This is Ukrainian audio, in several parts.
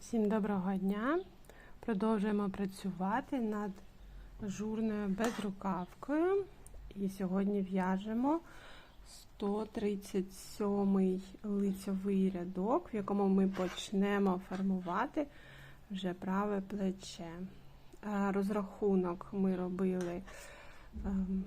Всім доброго дня! Продовжуємо працювати над ажурною безрукавкою. І сьогодні в'яжемо 137 лицьовий рядок, в якому ми почнемо формувати вже праве плече. Розрахунок ми робили ем,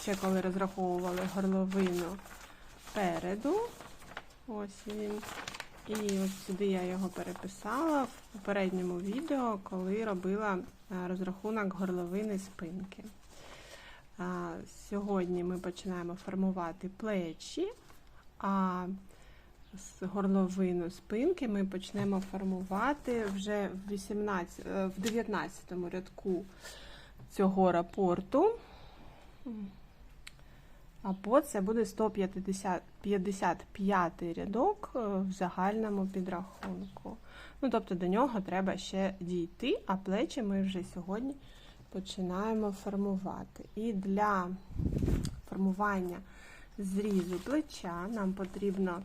ще коли розраховували горловину переду. Ось він. І ось сюди я його переписала в попередньому відео, коли робила е, розрахунок горловини спинки. Сьогодні ми починаємо формувати плечі, а з горловину спинки ми почнемо формувати вже в 18, е, в 19 рядку цього рапорту. Або це буде 155 рядок е, в загальному підрахунку. Ну, тобто до нього треба ще дійти, а плечі ми вже сьогодні починаємо формувати. І для формування зрізу плеча нам потрібно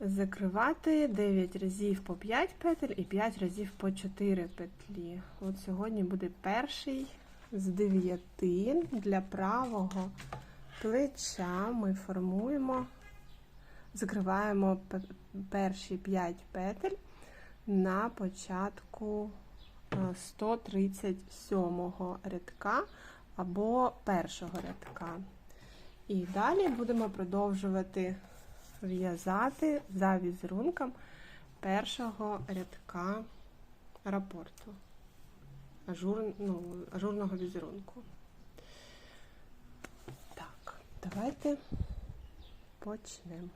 закривати 9 разів по 5 петель і 5 разів по 4 петлі. От сьогодні буде перший з 9 для правого плеча ми формуємо, закриваємо перші 5 петель на початку 137 рядка або першого рядка. І далі будемо продовжувати в'язати за візерунком першого рядка рапорту, ажур, ну, ажурного візерунку. Давайте почнемо.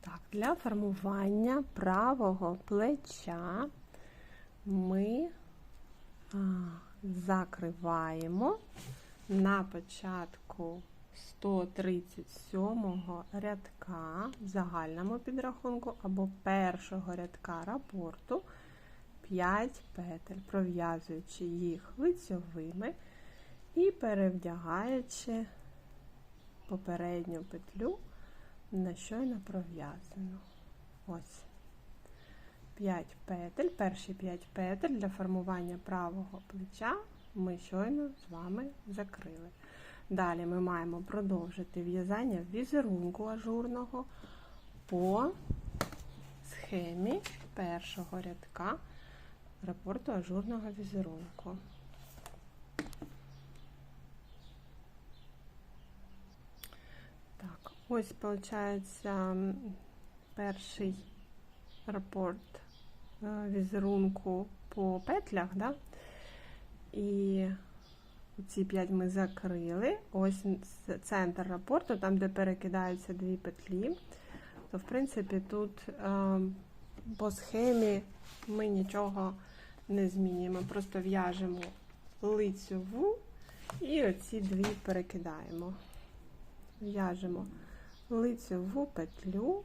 Так, Для формування правого плеча ми закриваємо на початку 137 рядка в загальному підрахунку або першого рядка рапорту 5 петель, пров'язуючи їх лицьовими і перевдягаючи попередню петлю на щойно пров'язану. Ось 5 петель, перші 5 петель для формування правого плеча ми щойно з вами закрили. Далі ми маємо продовжити в'язання візерунку ажурного по схемі першого рядка рапорту ажурного візерунку. Ось, виходить, перший рапорт е, візерунку по петлях, да? і ці 5 ми закрили. Ось центр рапорту, там, де перекидаються дві петлі. То, в принципі, тут е, по схемі ми нічого не змінюємо. Просто в'яжемо лицьову і оці дві перекидаємо. В'яжемо лицеву петлю,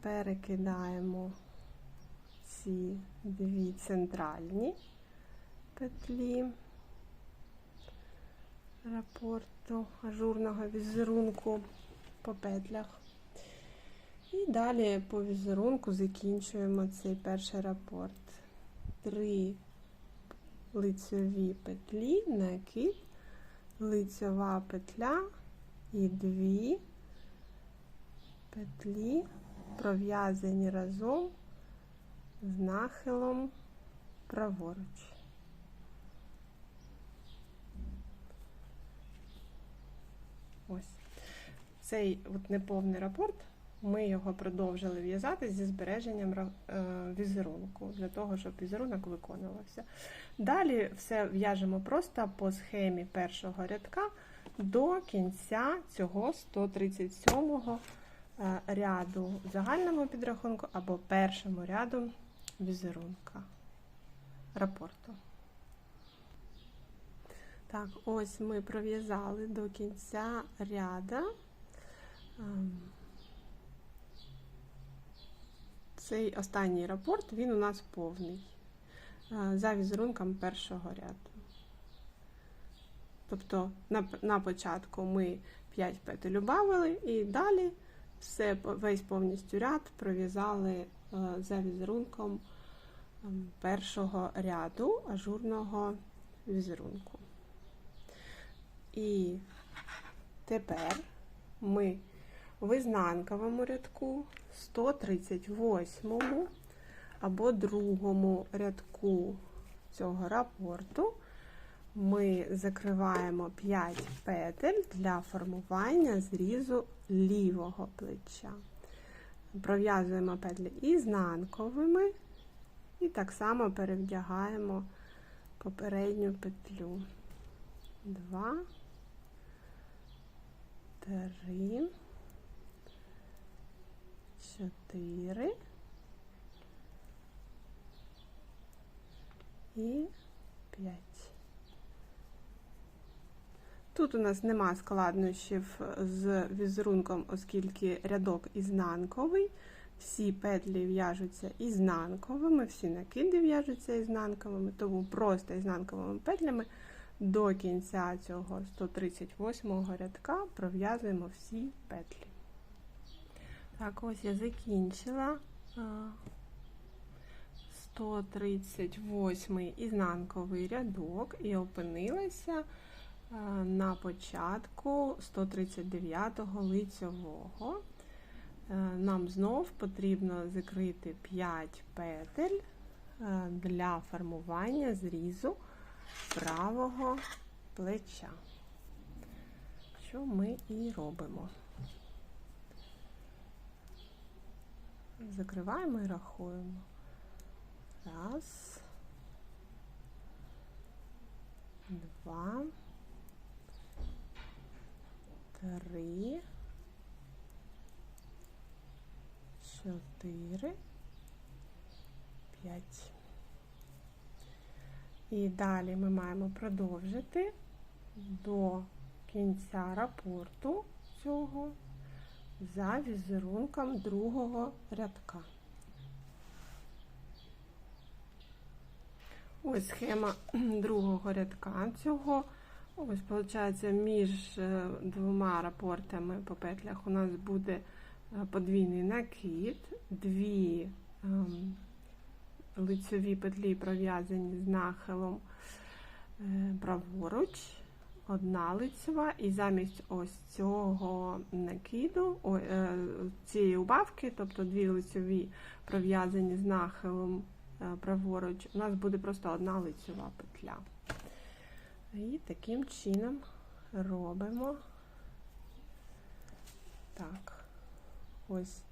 перекидаємо ці дві центральні петлі рапорту ажурного візерунку по петлях. І далі по візерунку закінчуємо цей перший рапорт. Три лицеві петлі, накид, лицева петля і дві петлі пров'язані разом з нахилом праворуч. Ось цей от неповний рапорт. Ми його продовжили в'язати зі збереженням е, візерунку, для того, щоб візерунок виконувався. Далі все в'яжемо просто по схемі першого рядка до кінця цього 137 е, ряду загальному підрахунку або першому ряду візерунка рапорту. Так, ось ми пров'язали до кінця ряда. Цей останній рапорт, він у нас повний за візерунком першого ряду. Тобто на на початку ми 5 петель убавили і далі все, весь повністю ряд пров'язали е, за візерунком ем, першого ряду ажурного візерунку. І тепер ми в ізнанковому рядку 138 або другому рядку цього рапорту ми закриваємо 5 петель для формування зрізу лівого плеча. Пров'язуємо петлі ізнанковими і так само перевдягаємо попередню петлю. Два, три, чотири і п'ять. Тут у нас нема складнощів з візерунком, оскільки рядок ізнанковий. Всі петлі в'яжуться ізнанковими, всі накиди в'яжуться ізнанковими, тому просто ізнанковими петлями до кінця цього 138 рядка пров'язуємо всі петлі. Так, ось я закінчила 138 ізнанковий рядок і опинилася на початку 139-го лицьового. Нам знов потрібно закрити 5 петель для формування зрізу правого плеча, що ми і робимо. Закриваємо і рахуємо. Раз, два. Три, чотири, п'ять. І далі ми маємо продовжити до кінця рапорту цього за візерунком другого рядка. Ось схема другого рядка цього. Ось, виходить, між е, двома рапортами по петлях у нас буде е, подвійний накид, дві ем, лицьові петлі пров'язані з нахилом е, праворуч, одна лицьова, і замість ось цього накиду, о, цієї убавки, тобто дві лицьові пров'язані з нахилом праворуч, у нас буде просто одна лицьова петля. І таким чином робимо так, ось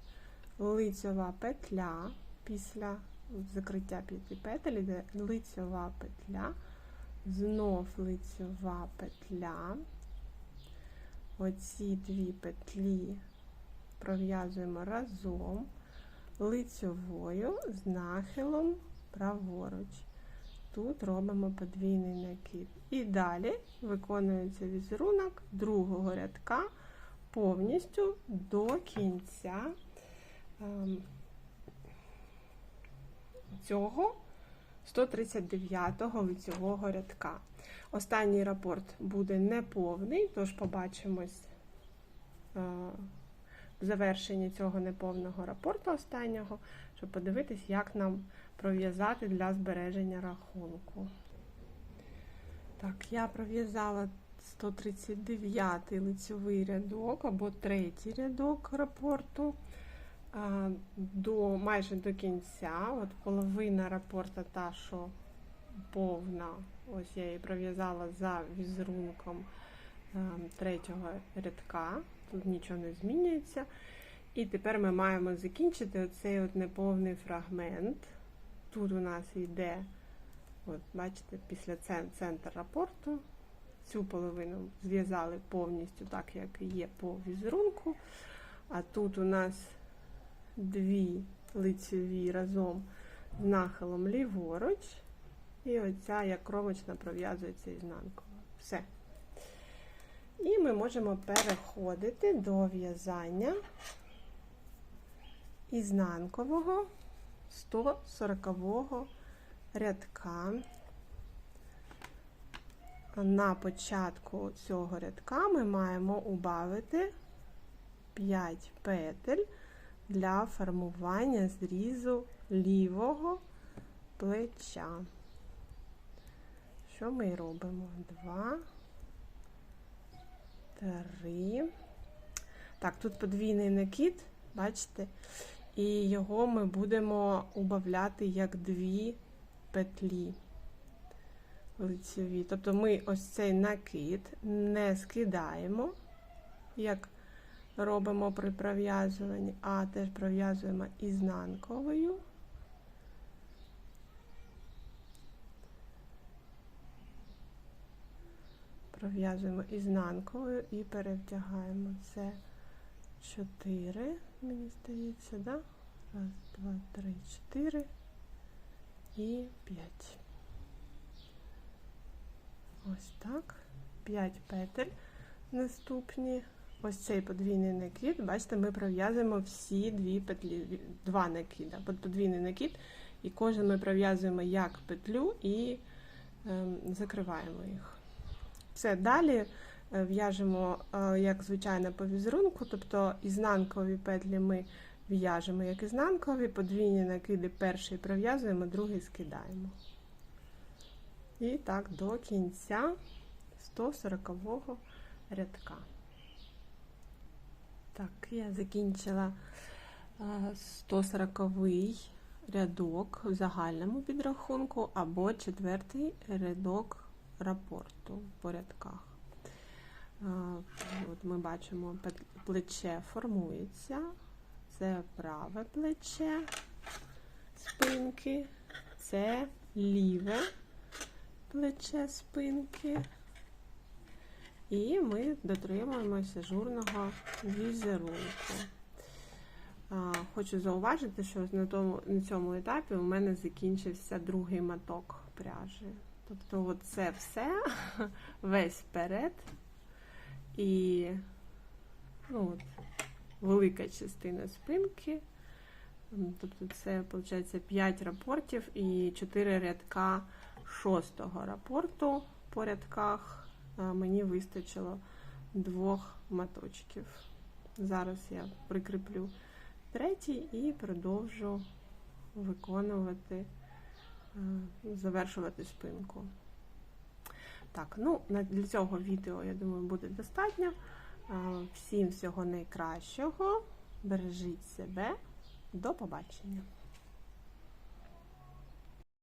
лицьова петля після закриття п'яти петель йде лицьова петля, знов лицьова петля. Оці дві петлі пров'язуємо разом лицьовою з нахилом праворуч тут робимо подвійний накид. І далі виконується візерунок другого рядка повністю до кінця ем, цього 139-го лицевого рядка. Останній рапорт буде неповний, тож побачимось е, в завершенні цього неповного рапорту останнього, щоб подивитись, як нам пров'язати для збереження рахунку. Так, я пров'язала 139 лицьовий рядок або третій рядок рапорту до майже до кінця. От половина рапорта та, що повна, ось я її пров'язала за візерунком третього рядка. Тут нічого не змінюється. І тепер ми маємо закінчити оцей от неповний фрагмент. Тут у нас йде, от бачите, після центр рапорту. Цю половину зв'язали повністю так, як є по візерунку. А тут у нас дві лицеві разом з нахилом ліворуч. І оця як кромочна пров'язується ізнанкою. Все. І ми можемо переходити до в'язання ізнанкового 140 рядка. На початку цього рядка ми маємо убавити 5 петель для формування зрізу лівого плеча. Що ми робимо? Два, три. Так, тут подвійний накид, бачите? І його ми будемо убавляти як дві петлі лицеві. Тобто ми ось цей накид не скидаємо, як робимо при пров'язуванні, а теж пров'язуємо ізнанковою. Пров'язуємо ізнанковою і перевдягаємо. Це 4, мені здається, да? Раз, два, три, чотири і п'ять. Ось так. 5 петель наступні. Ось цей подвійний накид. Бачите, ми пров'язуємо всі дві петлі, два накида. Подвійний накид, і кожен ми пров'язуємо як петлю і е, закриваємо їх. Все, далі е, в'яжемо, е, як звичайно, по візерунку, тобто ізнанкові петлі ми в'яжемо як ізнанкові, подвійні накиди перший пров'язуємо, другий скидаємо. І так до кінця 140 рядка. Так, я закінчила 140 рядок в загальному підрахунку або четвертий рядок рапорту по рядках. От Ми бачимо, плече формується, це праве плече спинки, це ліве плече спинки. І ми дотримуємося журного візерунку. Хочу зауважити, що на тому, на цьому етапі у мене закінчився другий маток пряжі. Тобто, це все, весь вперед. І ну, от, велика частина спинки. Тобто, це, виходить, 5 рапортів і 4 рядка шостого рапорту по рядках мені вистачило двох маточків. Зараз я прикріплю третій і продовжу виконувати, завершувати спинку. Так, ну, для цього відео, я думаю, буде достатньо. Всім всього найкращого. Бережіть себе. До побачення!